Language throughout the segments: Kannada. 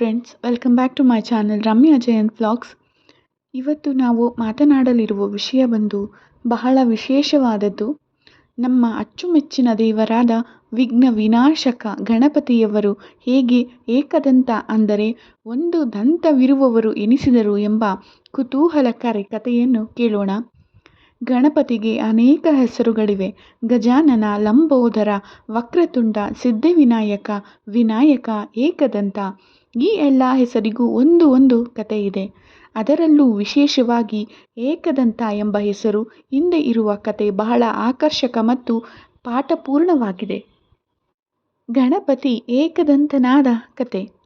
Friends welcome back to my channel Ramya Jayanth vlogs ಇವತ್ತು ನಾವು ಮಾತನಾಡಲಿರುವ ವಿಷಯ ಬಂದು ಬಹಳ ವಿಶೇಷವಾದದ್ದು. ನಮ್ಮ ಅಚ್ಚುಮೆಚ್ಚಿನ ದೇವರಾದ ವಿಘ್ನ ವಿನಾಶಕ ಗಣಪತಿಯವರು ಹೇಗೆ ಏಕದಂತ ಅಂದರೆ ಒಂದು ದಂತವಿರುವವರು ಎನಿಸಿದರು ಎಂಬ ಕುತೂಹಲಕಾರಿ ಕಥೆಯನ್ನು ಕೇಳೋಣ. ಗಣಪತಿಗೆ ಅನೇಕ ಹೆಸರುಗಳಿವೆ. ಗಜಾನನ, ಲಂಬೋದರ, ವಕ್ರತುಂಡ, ಸಿದ್ಧಿವಿನಾಯಕ, ವಿನಾಯಕ, ಏಕದಂತ. ಈ ಎಲ್ಲ ಹೆಸರಿಗೂ ಒಂದು ಒಂದು ಕತೆ ಇದೆ. ಅದರಲ್ಲೂ ವಿಶೇಷವಾಗಿ ಏಕದಂತ ಎಂಬ ಹೆಸರು ಹಿಂದೆ ಇರುವ ಕತೆ ಬಹಳ ಆಕರ್ಷಕ ಮತ್ತು ಪಾಠಪೂರ್ಣವಾಗಿದೆ. ಗಣಪತಿ ಏಕದಂತನಾದ ಕತೆ.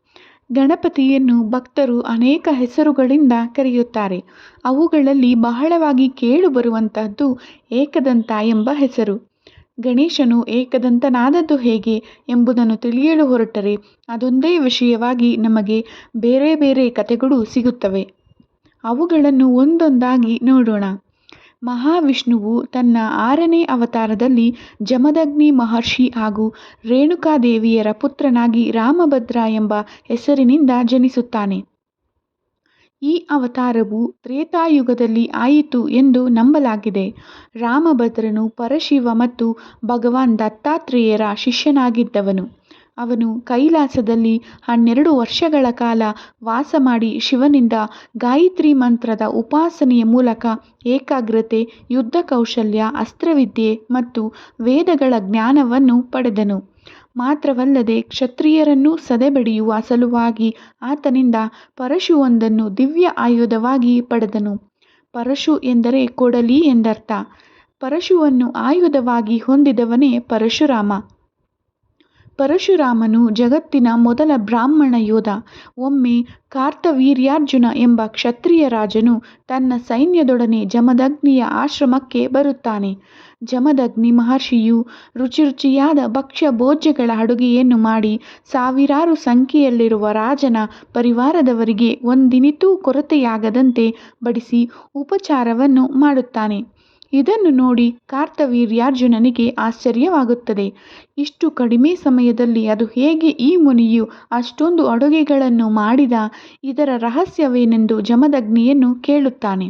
ಗಣಪತಿಯನ್ನು ಭಕ್ತರು ಅನೇಕ ಹೆಸರುಗಳಿಂದ ಕರೆಯುತ್ತಾರೆ. ಅವುಗಳಲ್ಲಿ ಬಹಳವಾಗಿ ಕೇಳುಬರುವಂತಹದ್ದು ಏಕದಂತ ಎಂಬ ಹೆಸರು. ಗಣೇಶನು ಏಕದಂತನಾದದ್ದು ಹೇಗೆ ಎಂಬುದನ್ನು ತಿಳಿಯಲು ಹೊರಟರೆ. ಅದೊಂದೇ ವಿಷಯವಾಗಿ ನಮಗೆ ಬೇರೆ ಬೇರೆ ಕಥೆಗಳು ಸಿಗುತ್ತವೆ. ಅವುಗಳನ್ನು ಒಂದೊಂದಾಗಿ ನೋಡೋಣ. ಮಹಾವಿಷ್ಣುವು ತನ್ನ ಆರನೇ ಅವತಾರದಲ್ಲಿ ಜಮದಗ್ನಿ ಮಹರ್ಷಿ ಹಾಗೂ ರೇಣುಕಾದೇವಿಯರ ಪುತ್ರನಾಗಿ ರಾಮಭದ್ರ ಎಂಬ ಹೆಸರಿನಿಂದ ಜನಿಸುತ್ತಾನೆ. ಈ ಅವತಾರವು ತ್ರೇತಾಯುಗದಲ್ಲಿ ಆಯಿತು ಎಂದು ನಂಬಲಾಗಿದೆ. ರಾಮಭದ್ರನು ಪರಶಿವ ಮತ್ತು ಭಗವಾನ್ ದತ್ತಾತ್ರೇಯರ ಶಿಷ್ಯನಾಗಿದ್ದವನು. ಅವನು ಕೈಲಾಸದಲ್ಲಿ ಹನ್ನೆರಡು ವರ್ಷಗಳ ಕಾಲ ವಾಸ ಮಾಡಿ ಶಿವನಿಂದ ಗಾಯತ್ರಿ ಮಂತ್ರದ ಉಪಾಸನೆಯ ಮೂಲಕ ಏಕಾಗ್ರತೆ ಯುದ್ಧ ಕೌಶಲ್ಯ ಅಸ್ತ್ರವಿದ್ಯೆ ಮತ್ತು ವೇದಗಳ ಜ್ಞಾನವನ್ನು ಪಡೆದನು. ಮಾತ್ರವಲ್ಲದೆ ಕ್ಷತ್ರಿಯರನ್ನು ಸದೆಬಡಿಯುವ ಸಲುವಾಗಿ ಆತನಿಂದ ಪರಶುವೊಂದನ್ನು ದಿವ್ಯ ಆಯುಧವಾಗಿ ಪಡೆದನು. ಪರಶು ಎಂದರೆ ಕೊಡಲಿ ಎಂದರ್ಥ. ಪರಶುವನ್ನು ಆಯುಧವಾಗಿ ಹೊಂದಿದವನೇ ಪರಶುರಾಮ. ಪರಶುರಾಮನು ಜಗತ್ತಿನ ಮೊದಲ ಬ್ರಾಹ್ಮಣ ಯೋಧ, ಒಮ್ಮೆ ಕಾರ್ತವೀರ್ಯಾರ್ಜುನ ಎಂಬ ಕ್ಷತ್ರಿಯ ರಾಜನು ತನ್ನ ಸೈನ್ಯದೊಡನೆ ಜಮದಗ್ನಿಯ ಆಶ್ರಮಕ್ಕೆ ಬರುತ್ತಾನೆ. ಜಮದಗ್ನಿ ಮಹರ್ಷಿಯು ರುಚಿರುಚಿಯಾದ ಭಕ್ಷ್ಯ ಭೋಜ್ಯಗಳ ಅಡುಗೆಯನ್ನು ಮಾಡಿ ಸಾವಿರಾರು ಸಂಖ್ಯೆಯಲ್ಲಿರುವ ರಾಜನ ಪರಿವಾರದವರಿಗೆ ಒಂದಿನಿತೂ ಕೊರತೆಯಾಗದಂತೆ ಬಡಿಸಿ ಉಪಚಾರವನ್ನು ಮಾಡುತ್ತಾನೆ. ಇದನ್ನು ನೋಡಿ ಕಾರ್ತವೀರ್ಯಾರ್ಜುನನಿಗೆ ಆಶ್ಚರ್ಯವಾಗುತ್ತದೆ. ಇಷ್ಟು ಕಡಿಮೆ ಸಮಯದಲ್ಲಿ ಅದು ಹೇಗೆ ಈ ಮುನಿಯು ಅಷ್ಟೊಂದು ಅಡುಗೆಗಳನ್ನು ಮಾಡಿದ? ಇದರ ರಹಸ್ಯವೇನೆಂದು ಜಮದಗ್ನಿಯನ್ನು ಕೇಳುತ್ತಾನೆ.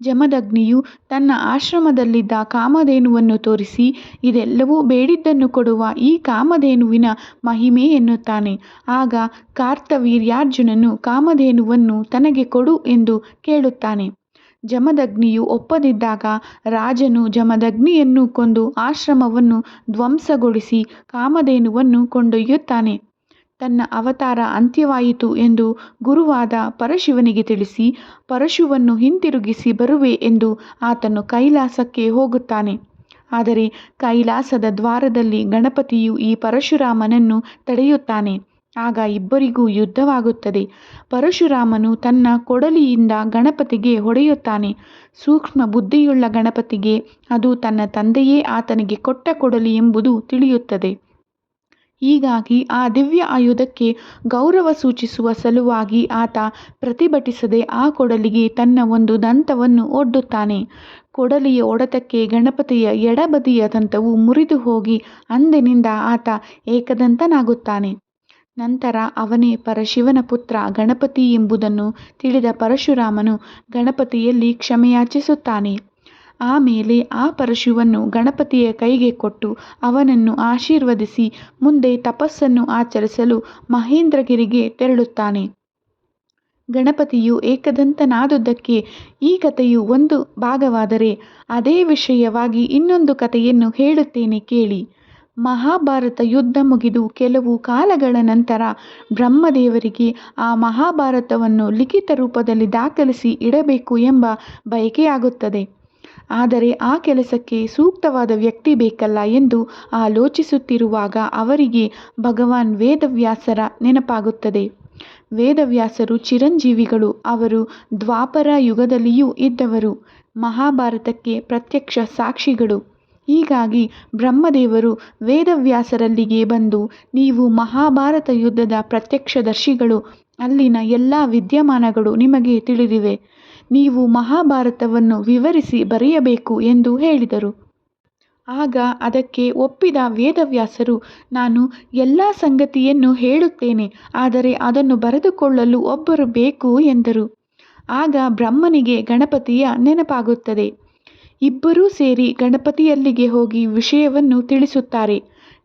ಜಮದಗ್ನಿಯು ತನ್ನ ಆಶ್ರಮದಲ್ಲಿದ್ದ ಕಾಮಧೇನುವನ್ನು ತೋರಿಸಿ, ಇದೆಲ್ಲವೂ ಬೇಡಿದ್ದನ್ನು ಕೊಡುವ ಈ ಕಾಮಧೇನುವಿನ ಮಹಿಮೆ ಎನ್ನುತ್ತಾನೆ. ಆಗ ಕಾರ್ತವೀರ್ಯಾರ್ಜುನನು ಕಾಮಧೇನುವನ್ನು ತನಗೆ ಕೊಡು ಎಂದು ಕೇಳುತ್ತಾನೆ. ಜಮದಗ್ನಿಯು ಒಪ್ಪದಿದ್ದಾಗ ರಾಜನು ಜಮದಗ್ನಿಯನ್ನು ಕೊಂದು ಆಶ್ರಮವನ್ನು ಧ್ವಂಸಗೊಳಿಸಿ ಕಾಮಧೇನುವನ್ನು ಕೊಂಡೊಯ್ಯುತ್ತಾನೆ. ತನ್ನ ಅವತಾರ ಅಂತ್ಯವಾಯಿತು ಎಂದು ಗುರುವಾದ ಪರಶಿವನಿಗೆ ತಿಳಿಸಿ, ಪರಶುವನ್ನು ಹಿಂತಿರುಗಿಸಿ ಬರುವೆ ಎಂದು ಆತನು ಕೈಲಾಸಕ್ಕೆ ಹೋಗುತ್ತಾನೆ. ಆದರೆ ಕೈಲಾಸದ ದ್ವಾರದಲ್ಲಿ ಗಣಪತಿಯು ಈ ಪರಶುರಾಮನನ್ನು ತಡೆಯುತ್ತಾನೆ. ಆಗ ಇಬ್ಬರಿಗೂ ಯುದ್ಧವಾಗುತ್ತದೆ. ಪರಶುರಾಮನು ತನ್ನ ಕೊಡಲಿಯಿಂದ ಗಣಪತಿಗೆ ಹೊಡೆಯುತ್ತಾನೆ. ಸೂಕ್ಷ್ಮ ಬುದ್ಧಿಯುಳ್ಳ ಗಣಪತಿಗೆ ಅದು ತನ್ನ ತಂದೆಯೇ ಆತನಿಗೆ ಕೊಟ್ಟ ಕೊಡಲಿ ಎಂಬುದು ತಿಳಿಯುತ್ತದೆ. ಹೀಗಾಗಿ ಆ ದಿವ್ಯ ಆಯುಧಕ್ಕೆ ಗೌರವ ಸೂಚಿಸುವ ಸಲುವಾಗಿ ಆತ ಪ್ರತಿಭಟಿಸದೆ ಆ ಕೊಡಲಿಗೆ ತನ್ನ ಒಂದು ದಂತವನ್ನು ಒಡ್ಡುತ್ತಾನೆ. ಕೊಡಲಿಯ ಒಡೆತಕ್ಕೆ ಗಣಪತಿಯ ಎಡಬದಿಯ ದಂತವು ಮುರಿದು ಹೋಗಿ ಅಂದಿನಿಂದ ಆತ ಏಕದಂತನಾಗುತ್ತಾನೆ. ನಂತರ ಅವನೇ ಪರಶಿವನ ಪುತ್ರ ಗಣಪತಿ ಎಂಬುದನ್ನು ತಿಳಿದ ಪರಶುರಾಮನು ಗಣಪತಿಯಲ್ಲಿ ಕ್ಷಮೆಯಾಚಿಸುತ್ತಾನೆ. ಆಮೇಲೆ ಆ ಪರಶುವನ್ನು ಗಣಪತಿಯ ಕೈಗೆ ಕೊಟ್ಟು ಅವನನ್ನು ಆಶೀರ್ವದಿಸಿ ಮುಂದೆ ತಪಸ್ಸನ್ನು ಆಚರಿಸಲು ಮಹೇಂದ್ರಗಿರಿಗೆ ತೆರಳುತ್ತಾನೆ. ಗಣಪತಿಯು ಏಕದಂತನಾದುದಕ್ಕೆ ಈ ಕಥೆಯು ಒಂದು ಭಾಗವಾದರೆ ಅದೇ ವಿಷಯವಾಗಿ ಇನ್ನೊಂದು ಕಥೆಯನ್ನು ಹೇಳುತ್ತೇನೆ ಕೇಳಿ. ಮಹಾಭಾರತ ಯುದ್ಧ ಮುಗಿದು ಕೆಲವು ಕಾಲಗಳ ನಂತರ ಬ್ರಹ್ಮದೇವರಿಗೆ ಆ ಮಹಾಭಾರತವನ್ನು ಲಿಖಿತ ರೂಪದಲ್ಲಿ ದಾಖಲಿಸಿ ಇಡಬೇಕು ಎಂಬ ಬಯಕೆಯಾಗುತ್ತದೆ. ಆದರೆ ಆ ಕೆಲಸಕ್ಕೆ ಸೂಕ್ತವಾದ ವ್ಯಕ್ತಿ ಬೇಕಲ್ಲ ಎಂದು ಆಲೋಚಿಸುತ್ತಿರುವಾಗ ಅವರಿಗೆ ಭಗವಾನ್ ವೇದವ್ಯಾಸರ ನೆನಪಾಗುತ್ತದೆ. ವೇದವ್ಯಾಸರು ಚಿರಂಜೀವಿಗಳು, ಅವರು ದ್ವಾಪರ ಯುಗದಲ್ಲಿಯೂ ಇದ್ದವರು. ಮಹಾಭಾರತಕ್ಕೆ ಪ್ರತ್ಯಕ್ಷ ಸಾಕ್ಷಿಗಳು. ಹೀಗಾಗಿ ಬ್ರಹ್ಮದೇವರು ವೇದವ್ಯಾಸರಲ್ಲಿಗೆ ಬಂದು ನೀವು ಮಹಾಭಾರತ ಯುದ್ಧದ ಪ್ರತ್ಯಕ್ಷದರ್ಶಿಗಳು, ಅಲ್ಲಿನ ಎಲ್ಲ ವಿದ್ಯಮಾನಗಳು ನಿಮಗೆ ತಿಳಿದಿವೆ. ನೀವು ಮಹಾಭಾರತವನ್ನು ವಿವರಿಸಿ ಬರೆಯಬೇಕು ಎಂದು ಹೇಳಿದರು. ಆಗ ಅದಕ್ಕೆ ಒಪ್ಪಿದ ವೇದವ್ಯಾಸರು, ನಾನು ಎಲ್ಲ ಸಂಗತಿಯನ್ನು ಹೇಳುತ್ತೇನೆ, ಆದರೆ ಅದನ್ನು ಬರೆದುಕೊಳ್ಳಲು ಒಬ್ಬರು ಬೇಕು ಎಂದರು. ಆಗ ಬ್ರಹ್ಮನಿಗೆ ಗಣಪತಿಯ ನೆನಪಾಗುತ್ತದೆ. ಇಬ್ಬರೂ ಸೇರಿ ಗಣಪತಿಯಲ್ಲಿಗೆ ಹೋಗಿ ವಿಷಯವನ್ನು ತಿಳಿಸುತ್ತಾರೆ.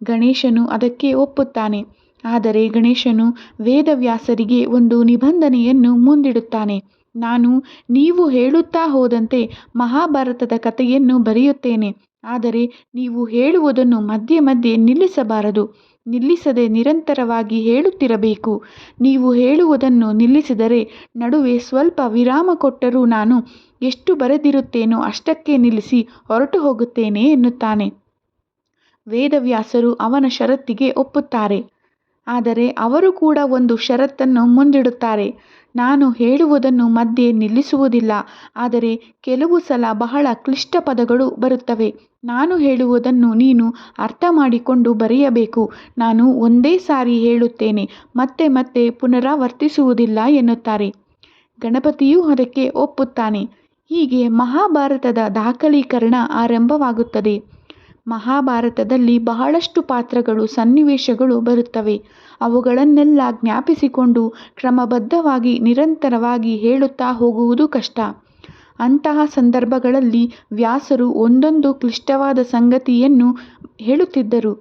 ಗಣೇಶನು ಅದಕ್ಕೆ ಒಪ್ಪುತ್ತಾನೆ. ಆದರೆ ಗಣೇಶನು ವೇದವ್ಯಾಸರಿಗೆ ಒಂದು ನಿಬಂಧನೆಯನ್ನು ಮುಂದಿಡುತ್ತಾನೆ. ನಾನು ನೀವು ಹೇಳುತ್ತಾ ಹೋದಂತೆ ಮಹಾಭಾರತದ ಕಥೆಯನ್ನು ಬರೆಯುತ್ತೇನೆ. ಆದರೆ ನೀವು ಹೇಳುವುದನ್ನು ಮಧ್ಯೆ ಮಧ್ಯೆ ನಿಲ್ಲಿಸಬಾರದು. ನಿಲ್ಲಿಸದೆ ನಿರಂತರವಾಗಿ ಹೇಳುತ್ತಿರಬೇಕು. ನೀವು ಹೇಳುವುದನ್ನು ನಿಲ್ಲಿಸಿದರೆ ನಡುವೆ ಸ್ವಲ್ಪ ವಿರಾಮ ಕೊಟ್ಟರೂ ನಾನು ಎಷ್ಟು ಬರೆದಿರುತ್ತೇನೋ ಅಷ್ಟಕ್ಕೆ ನಿಲ್ಲಿಸಿ ಹೊರಟು ಹೋಗುತ್ತೇನೆ ಎನ್ನುತ್ತಾನೆ. ವೇದವ್ಯಾಸರು ಅವನ ಷರತ್ತಿಗೆ ಒಪ್ಪುತ್ತಾರೆ. ಆದರೆ ಅವರು ಕೂಡ ಒಂದು ಷರತ್ತನ್ನು ಮುಂದಿಡುತ್ತಾರೆ. ನಾನು ಹೇಳುವುದನ್ನು ಮಧ್ಯೆ ನಿಲ್ಲಿಸುವುದಿಲ್ಲ, ಆದರೆ ಕೆಲವು ಸಲ ಬಹಳ ಕ್ಲಿಷ್ಟ ಪದಗಳು ಬರುತ್ತವೆ. ನಾನು ಹೇಳುವುದನ್ನು ನೀನು ಅರ್ಥ ಮಾಡಿಕೊಂಡು ಬರೆಯಬೇಕು. ನಾನು ಒಂದೇ ಸಾರಿ ಹೇಳುತ್ತೇನೆ, ಮತ್ತೆ ಮತ್ತೆ ಪುನರಾವರ್ತಿಸುವುದಿಲ್ಲ ಎನ್ನುತ್ತಾರೆ. ಗಣಪತಿಯೂ ಅದಕ್ಕೆ ಒಪ್ಪುತ್ತಾನೆ. ಹೀಗೆ ಮಹಾಭಾರತದ ದಾಖಲೀಕರಣ ಆರಂಭವಾಗುತ್ತದೆ. ಮಹಾಭಾರತದಲ್ಲಿ ಬಹಳಷ್ಟು ಪಾತ್ರಗಳು, ಸನ್ನಿವೇಶಗಳು ಬರುತ್ತವೆ. ಅವುಗಳನ್ನೆಲ್ಲ ಜ್ಞಾಪಿಸಿಕೊಂಡು ಕ್ರಮಬದ್ಧವಾಗಿ, ನಿರಂತರವಾಗಿ ಹೇಳುತ್ತಾ ಹೋಗುವುದು ಕಷ್ಟ. ಅಂತಹ ಸಂದರ್ಭಗಳಲ್ಲಿ ವ್ಯಾಸರು ಒಂದೊಂದು ಕ್ಲಿಷ್ಟವಾದ ಸಂಗತಿಯನ್ನು ಹೇಳುತ್ತಿದ್ದರು.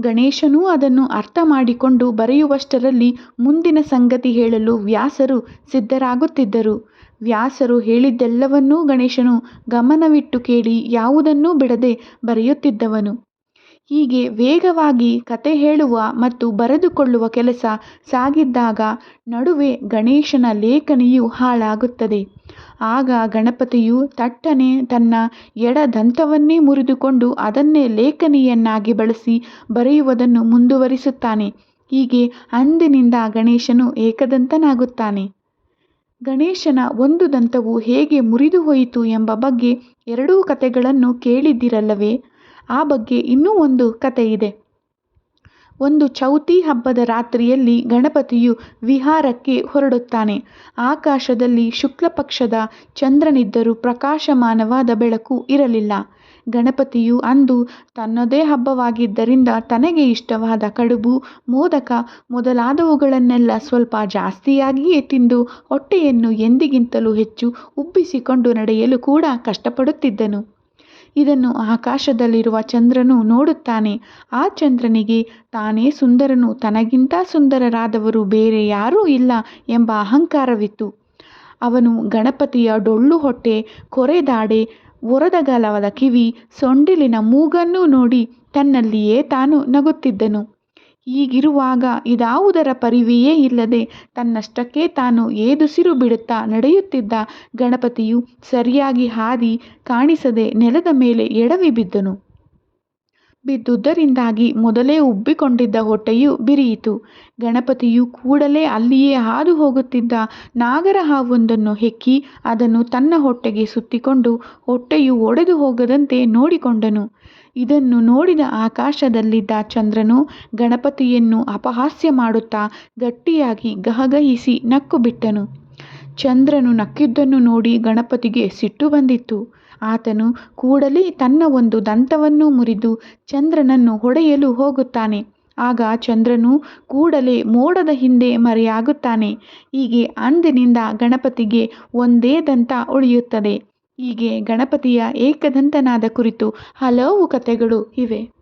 ಗಣೇಶನೂ ಅದನ್ನು ಅರ್ಥ ಮಾಡಿಕೊಂಡು ಬರೆಯುವಷ್ಟರಲ್ಲಿ ಮುಂದಿನ ಸಂಗತಿ ಹೇಳಲು ವ್ಯಾಸರು ಸಿದ್ಧರಾಗುತ್ತಿದ್ದರು. ವ್ಯಾಸರು ಹೇಳಿದ್ದೆಲ್ಲವನ್ನೂ ಗಣೇಶನು ಗಮನವಿಟ್ಟು ಕೇಳಿ ಯಾವುದನ್ನೂ ಬಿಡದೆ ಬರೆಯುತ್ತಿದ್ದವನು. ಹೀಗೆ ವೇಗವಾಗಿ ಕತೆ ಹೇಳುವ ಮತ್ತು ಬರೆದುಕೊಳ್ಳುವ ಕೆಲಸ ಸಾಗಿದ್ದಾಗ ನಡುವೆ ಗಣೇಶನ ಲೇಖನಿಯು ಹಾಳಾಗುತ್ತದೆ. ಆಗ ಗಣಪತಿಯು ತಟ್ಟನೆ ತನ್ನ ಎಡ ದಂತವನ್ನೇ ಮುರಿದುಕೊಂಡು ಅದನ್ನೇ ಲೇಖನಿಯನ್ನಾಗಿ ಬಳಸಿ ಬರೆಯುವುದನ್ನು ಮುಂದುವರಿಸುತ್ತಾನೆ. ಹೀಗೆ ಅಂದಿನಿಂದ ಗಣೇಶನು ಏಕದಂತನಾಗುತ್ತಾನೆ. ಗಣೇಶನ ಒಂದು ದಂತವು ಹೇಗೆ ಮುರಿದು ಹೋಯಿತು ಎಂಬ ಬಗ್ಗೆ ಎರಡೂ ಕತೆಗಳನ್ನು ಕೇಳಿದ್ದಿರಲ್ಲವೇ? ಆ ಬಗ್ಗೆ ಇನ್ನೂ ಒಂದು ಇದೆ. ಒಂದು ಚೌತಿ ಹಬ್ಬದ ರಾತ್ರಿಯಲ್ಲಿ ಗಣಪತಿಯು ವಿಹಾರಕ್ಕೆ ಹೊರಡುತ್ತಾನೆ. ಆಕಾಶದಲ್ಲಿ ಶುಕ್ಲಪಕ್ಷದ ಚಂದ್ರನಿದ್ದರೂ ಪ್ರಕಾಶಮಾನವಾದ ಬೆಳಕು ಇರಲಿಲ್ಲ. ಗಣಪತಿಯು ಅಂದು ತನ್ನದೇ ಹಬ್ಬವಾಗಿದ್ದರಿಂದ ತನಗೆ ಇಷ್ಟವಾದ ಕಡುಬು, ಮೋದಕ ಮೊದಲಾದವುಗಳನ್ನೆಲ್ಲ ಸ್ವಲ್ಪ ಜಾಸ್ತಿಯಾಗಿಯೇ ತಿಂದು ಹೊಟ್ಟೆಯನ್ನು ಎಂದಿಗಿಂತಲೂ ಹೆಚ್ಚು ಉಬ್ಬಿಸಿಕೊಂಡು ನಡೆಯಲು ಕೂಡ ಕಷ್ಟಪಡುತ್ತಿದ್ದನು. ಇದನ್ನು ಆಕಾಶದಲ್ಲಿರುವ ಚಂದ್ರನು ನೋಡುತ್ತಾನೆ. ಆ ಚಂದ್ರನಿಗೆ ತಾನೇ ಸುಂದರನು, ತನಗಿಂತ ಸುಂದರರಾದವರು ಬೇರೆ ಯಾರೂ ಇಲ್ಲ ಎಂಬ ಅಹಂಕಾರವಿತ್ತು. ಅವನು ಗಣಪತಿಯ ಡೊಳ್ಳು ಹೊಟ್ಟೆ ಕೊರೆದಾಡೆ ಒರದಗಲವಾದ ಕಿವಿ ಸೊಂಡಿಲಿನ ಮೂಗನ್ನೂ ನೋಡಿ ತನ್ನಲ್ಲಿಯೇ ತಾನು ನಗುತ್ತಿದ್ದನು. ಹೀಗಿರುವಾಗ ಇದಾವುದರ ಪರಿವೆಯೇ ಇಲ್ಲದೆ ತನ್ನಷ್ಟಕ್ಕೆ ತಾನು ಏದುಸಿರು ಬಿಡುತ್ತಾ ನಡೆಯುತ್ತಿದ್ದ ಗಣಪತಿಯು ಸರಿಯಾಗಿ ಹಾದಿ ಕಾಣಿಸದೆ ನೆಲದ ಮೇಲೆ ಎಡವಿ ಬಿದ್ದನು. ಬಿದ್ದುದರಿಂದಾಗಿ ಮೊದಲೇ ಉಬ್ಬಿಕೊಂಡಿದ್ದ ಹೊಟ್ಟೆಯು ಬಿರಿಯಿತು. ಗಣಪತಿಯು ಕೂಡಲೇ ಅಲ್ಲಿಯೇ ಹಾದು ಹೋಗುತ್ತಿದ್ದ ನಾಗರ ಹಾವೊಂದನ್ನು ಹೆಕ್ಕಿ ಅದನ್ನು ತನ್ನ ಹೊಟ್ಟೆಗೆ ಸುತ್ತಿಕೊಂಡು ಹೊಟ್ಟೆಯು ಒಡೆದು ಹೋಗದಂತೆ ನೋಡಿಕೊಂಡನು. ಇದನ್ನು ನೋಡಿದ ಆಕಾಶದಲ್ಲಿದ್ದ ಚಂದ್ರನು ಗಣಪತಿಯನ್ನು ಅಪಹಾಸ್ಯ ಮಾಡುತ್ತಾ ಗಟ್ಟಿಯಾಗಿ ಗಹಗಹಿಸಿ ನಕ್ಕು ಬಿಟ್ಟನು. ಚಂದ್ರನು ನಕ್ಕಿದ್ದನ್ನು ನೋಡಿ ಗಣಪತಿಗೆ ಸಿಟ್ಟು ಬಂದಿತ್ತು. ಆತನು ಕೂಡಲೇ ತನ್ನ ಒಂದು ದಂತವನ್ನು ಮುರಿದು ಚಂದ್ರನನ್ನು ಹೊಡೆಯಲು ಹೋಗುತ್ತಾನೆ. ಆಗ ಚಂದ್ರನು ಕೂಡಲೇ ಮೋಡದ ಹಿಂದೆ ಮರೆಯಾಗುತ್ತಾನೆ. ಹೀಗೆ ಅಂದಿನಿಂದ ಗಣಪತಿಗೆ ಒಂದೇ ದಂತ ಉಳಿಯುತ್ತದೆ. ಹೀಗೆ ಗಣಪತಿಯ ಏಕದಂತನಾದ ಕುರಿತು ಹಲವು ಕಥೆಗಳು ಇವೆ.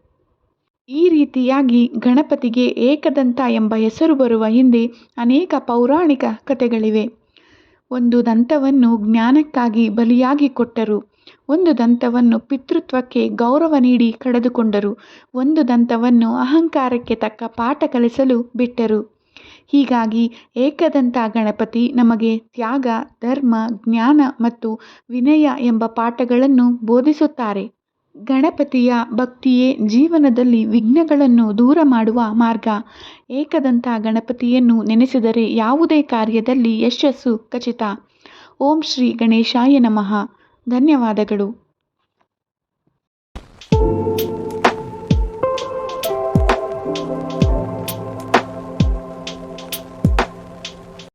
ಈ ರೀತಿಯಾಗಿ ಗಣಪತಿಗೆ ಏಕದಂತ ಎಂಬ ಹೆಸರು ಬರುವ ಹಿಂದೆ ಅನೇಕ ಪೌರಾಣಿಕ ಕಥೆಗಳಿವೆ. ಒಂದು ದಂತವನ್ನು ಜ್ಞಾನಕ್ಕಾಗಿ ಬಲಿಯಾಗಿ ಕೊಟ್ಟರು. ಒಂದು ದಂತವನ್ನು ಪಿತೃತ್ವಕ್ಕೆ ಗೌರವ ನೀಡಿ ಕಳೆದುಕೊಂಡರು. ಒಂದು ದಂತವನ್ನು ಅಹಂಕಾರಕ್ಕೆ ತಕ್ಕ ಪಾಠ ಕಲಿಸಲು ಬಿಟ್ಟರು. ಹೀಗಾಗಿ ಏಕದಂತ ಗಣಪತಿ ನಮಗೆ ತ್ಯಾಗ, ಧರ್ಮ, ಜ್ಞಾನ ಮತ್ತು ವಿನಯ ಎಂಬ ಪಾಠಗಳನ್ನು ಬೋಧಿಸುತ್ತಾರೆ. ಗಣಪತಿಯ ಭಕ್ತಿಯೇ ಜೀವನದಲ್ಲಿ ವಿಘ್ನಗಳನ್ನು ದೂರ ಮಾಡುವ ಮಾರ್ಗ. ಏಕದಂತ ಗಣಪತಿಯನ್ನು ನೆನೆಸಿದರೆ ಯಾವುದೇ ಕಾರ್ಯದಲ್ಲಿ ಯಶಸ್ಸು ಖಚಿತ. ಓಂ ಶ್ರೀ ಗಣೇಶಾಯ ನಮಃ. ಧನ್ಯವಾದಗಳು.